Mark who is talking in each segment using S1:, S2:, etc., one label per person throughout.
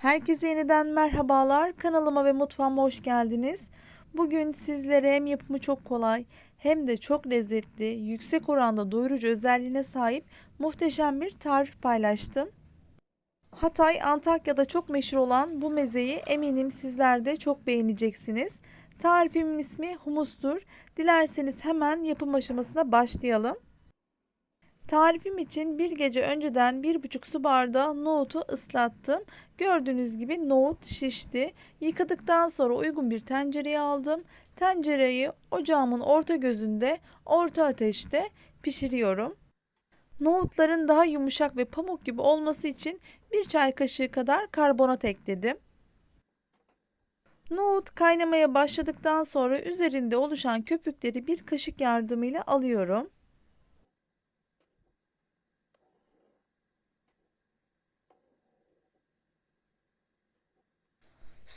S1: Herkese yeniden merhabalar. Kanalıma ve mutfağıma hoş geldiniz. Bugün sizlere hem yapımı çok kolay hem de çok lezzetli, yüksek oranda doyurucu özelliğine sahip muhteşem bir tarif paylaştım. Hatay, Antakya'da çok meşhur olan bu mezeyi eminim sizler de çok beğeneceksiniz. Tarifimin ismi humustur. Dilerseniz hemen yapım aşamasına başlayalım. Tarifim için bir gece önceden bir buçuk su bardağı nohutu ıslattım. Gördüğünüz gibi nohut şişti. Yıkadıktan sonra uygun bir tencereye aldım. Tencereyi ocağımın orta gözünde orta ateşte pişiriyorum. Nohutların daha yumuşak ve pamuk gibi olması için bir çay kaşığı kadar karbonat ekledim. Nohut kaynamaya başladıktan sonra üzerinde oluşan köpükleri bir kaşık yardımıyla alıyorum.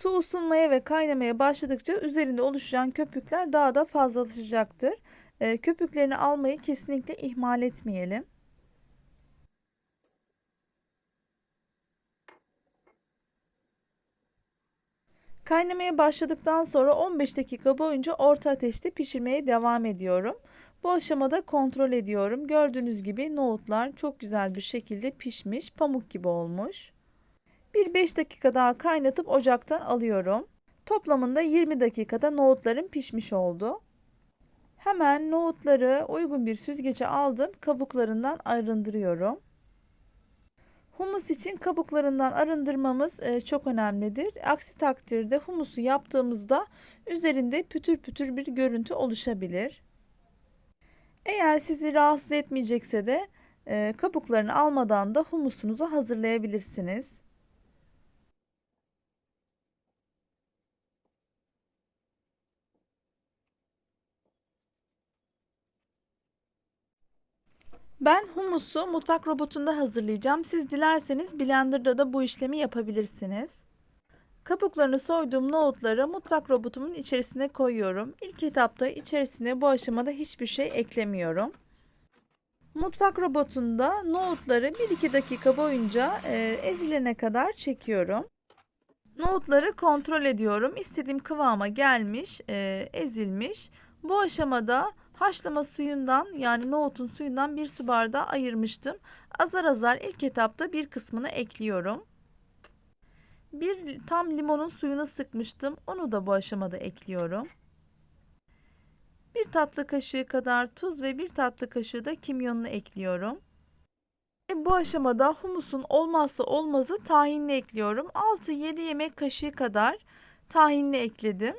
S1: Su ısınmaya ve kaynamaya başladıkça üzerinde oluşan köpükler daha da fazlalaşacaktır. E, köpüklerini almayı kesinlikle ihmal etmeyelim. Kaynamaya başladıktan sonra 15 dakika boyunca orta ateşte pişirmeye devam ediyorum. Bu aşamada kontrol ediyorum. Gördüğünüz gibi nohutlar çok güzel bir şekilde pişmiş, pamuk gibi olmuş. Bir 5 dakika daha kaynatıp ocaktan alıyorum. Toplamında 20 dakikada nohutlarım pişmiş oldu. Hemen nohutları uygun bir süzgece aldım. Kabuklarından arındırıyorum. Humus için kabuklarından arındırmamız e, çok önemlidir. Aksi takdirde humusu yaptığımızda üzerinde pütür pütür bir görüntü oluşabilir. Eğer sizi rahatsız etmeyecekse de e, kabuklarını almadan da humusunuzu hazırlayabilirsiniz. Ben humusu mutfak robotunda hazırlayacağım. Siz dilerseniz blenderda da bu işlemi yapabilirsiniz. Kabuklarını soyduğum nohutları mutfak robotumun içerisine koyuyorum. İlk etapta içerisine bu aşamada hiçbir şey eklemiyorum. Mutfak robotunda nohutları 1-2 dakika boyunca e, ezilene kadar çekiyorum. Nohutları kontrol ediyorum. İstediğim kıvama gelmiş, e, ezilmiş. Bu aşamada Haşlama suyundan yani nohutun suyundan bir su bardağı ayırmıştım. Azar azar ilk etapta bir kısmını ekliyorum. Bir tam limonun suyunu sıkmıştım. Onu da bu aşamada ekliyorum. Bir tatlı kaşığı kadar tuz ve bir tatlı kaşığı da kimyonunu ekliyorum. Ve bu aşamada humusun olmazsa olmazı tahinli ekliyorum. 6-7 yemek kaşığı kadar tahinli ekledim.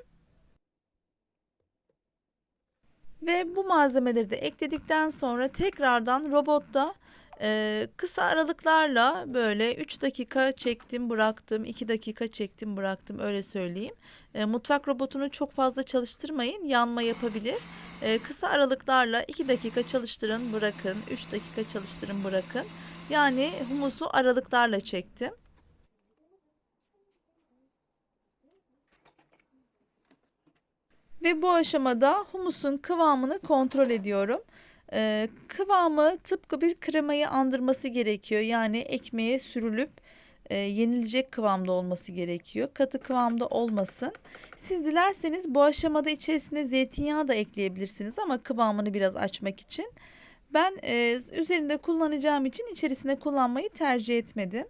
S1: Ve bu malzemeleri de ekledikten sonra tekrardan robotta e, kısa aralıklarla böyle 3 dakika çektim bıraktım 2 dakika çektim bıraktım öyle söyleyeyim. E, mutfak robotunu çok fazla çalıştırmayın yanma yapabilir. E, kısa aralıklarla 2 dakika çalıştırın bırakın 3 dakika çalıştırın bırakın. Yani humusu aralıklarla çektim. Ve bu aşamada humusun kıvamını kontrol ediyorum. Ee, kıvamı tıpkı bir kremayı andırması gerekiyor. Yani ekmeğe sürülüp e, yenilecek kıvamda olması gerekiyor. Katı kıvamda olmasın. Siz dilerseniz bu aşamada içerisine zeytinyağı da ekleyebilirsiniz ama kıvamını biraz açmak için. Ben e, üzerinde kullanacağım için içerisine kullanmayı tercih etmedim.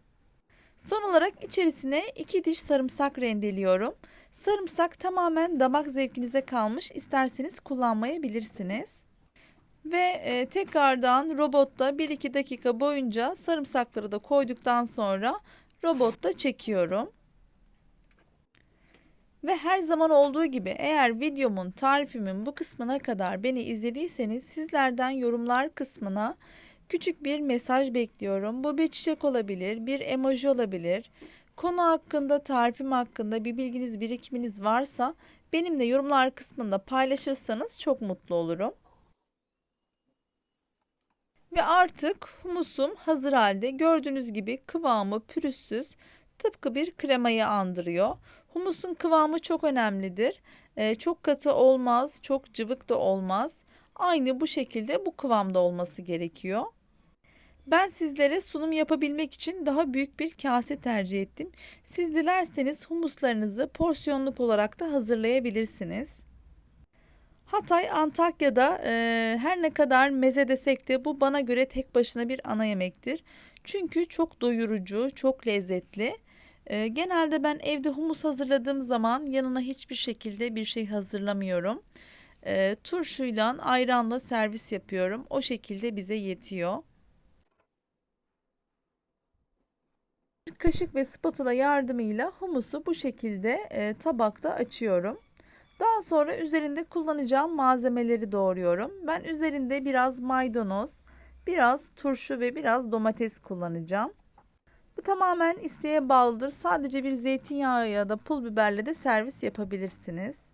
S1: Son olarak içerisine 2 diş sarımsak rendeliyorum. Sarımsak tamamen damak zevkinize kalmış. İsterseniz kullanmayabilirsiniz. Ve e, tekrardan robotta 1-2 dakika boyunca sarımsakları da koyduktan sonra robotta çekiyorum. Ve her zaman olduğu gibi eğer videomun tarifimin bu kısmına kadar beni izlediyseniz sizlerden yorumlar kısmına küçük bir mesaj bekliyorum. Bu bir çiçek olabilir, bir emoji olabilir. Konu hakkında, tarifim hakkında bir bilginiz, birikiminiz varsa benimle yorumlar kısmında paylaşırsanız çok mutlu olurum. Ve artık humusum hazır halde. Gördüğünüz gibi kıvamı pürüzsüz, tıpkı bir kremayı andırıyor. Humusun kıvamı çok önemlidir. Ee, çok katı olmaz, çok cıvık da olmaz. Aynı bu şekilde bu kıvamda olması gerekiyor. Ben sizlere sunum yapabilmek için daha büyük bir kase tercih ettim. Siz dilerseniz humuslarınızı porsiyonluk olarak da hazırlayabilirsiniz. Hatay, Antakya'da e, her ne kadar meze desek de bu bana göre tek başına bir ana yemektir. Çünkü çok doyurucu, çok lezzetli. E, genelde ben evde humus hazırladığım zaman yanına hiçbir şekilde bir şey hazırlamıyorum. E, turşuyla, ayranla servis yapıyorum. O şekilde bize yetiyor. Kaşık ve spatula yardımıyla humusu bu şekilde e, tabakta açıyorum. Daha sonra üzerinde kullanacağım malzemeleri doğruyorum. Ben üzerinde biraz maydanoz, biraz turşu ve biraz domates kullanacağım. Bu tamamen isteğe bağlıdır. Sadece bir zeytinyağı ya da pul biberle de servis yapabilirsiniz.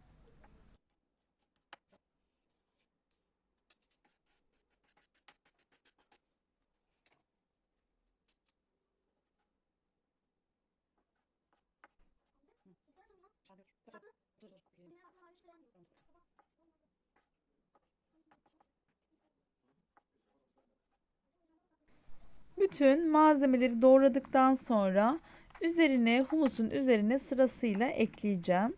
S1: Bütün malzemeleri doğradıktan sonra üzerine humusun üzerine sırasıyla ekleyeceğim.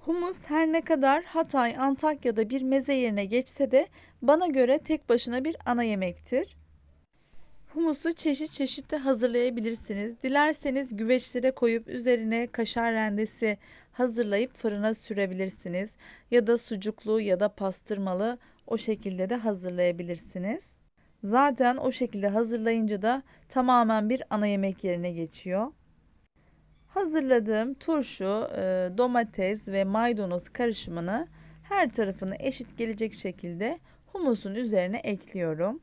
S1: Humus her ne kadar Hatay, Antakya'da bir meze yerine geçse de bana göre tek başına bir ana yemektir. Humusu çeşit çeşit de hazırlayabilirsiniz. Dilerseniz güveçlere koyup üzerine kaşar rendesi hazırlayıp fırına sürebilirsiniz. Ya da sucuklu ya da pastırmalı o şekilde de hazırlayabilirsiniz. Zaten o şekilde hazırlayınca da tamamen bir ana yemek yerine geçiyor. Hazırladığım turşu, e, domates ve maydanoz karışımını her tarafını eşit gelecek şekilde humusun üzerine ekliyorum.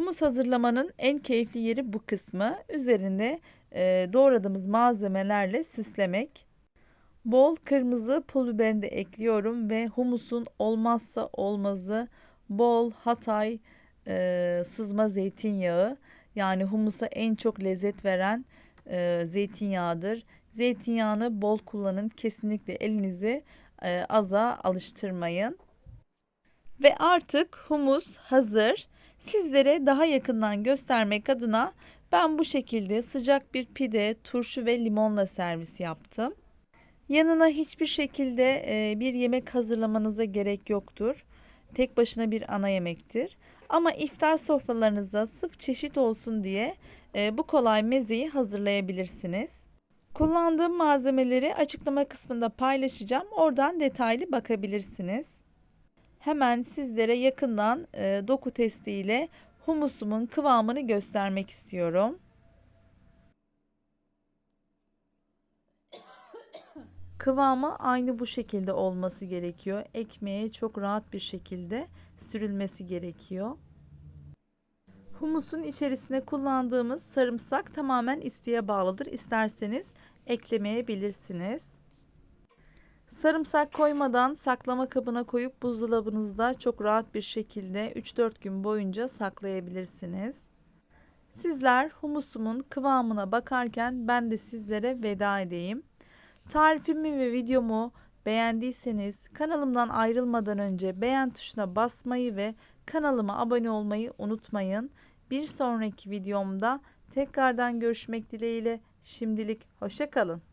S1: Humus hazırlamanın en keyifli yeri bu kısmı. Üzerinde e, doğradığımız malzemelerle süslemek. Bol kırmızı pul biberini de ekliyorum ve humusun olmazsa olmazı bol Hatay e, sızma zeytinyağı. Yani humusa en çok lezzet veren e, zeytinyağıdır. Zeytinyağını bol kullanın. Kesinlikle elinizi e, aza alıştırmayın. Ve artık humus hazır. Sizlere daha yakından göstermek adına ben bu şekilde sıcak bir pide, turşu ve limonla servis yaptım. Yanına hiçbir şekilde e, bir yemek hazırlamanıza gerek yoktur. Tek başına bir ana yemektir. Ama iftar sofralarınızda sırf çeşit olsun diye e, bu kolay mezeyi hazırlayabilirsiniz. Kullandığım malzemeleri açıklama kısmında paylaşacağım. Oradan detaylı bakabilirsiniz. Hemen sizlere yakından e, doku testiyle humusumun kıvamını göstermek istiyorum. Kıvamı aynı bu şekilde olması gerekiyor. Ekmeğe çok rahat bir şekilde sürülmesi gerekiyor. Humusun içerisine kullandığımız sarımsak tamamen isteğe bağlıdır. İsterseniz eklemeyebilirsiniz. Sarımsak koymadan saklama kabına koyup buzdolabınızda çok rahat bir şekilde 3-4 gün boyunca saklayabilirsiniz. Sizler humusumun kıvamına bakarken ben de sizlere veda edeyim. Tarifimi ve videomu beğendiyseniz kanalımdan ayrılmadan önce beğen tuşuna basmayı ve kanalıma abone olmayı unutmayın. Bir sonraki videomda tekrardan görüşmek dileğiyle şimdilik hoşçakalın.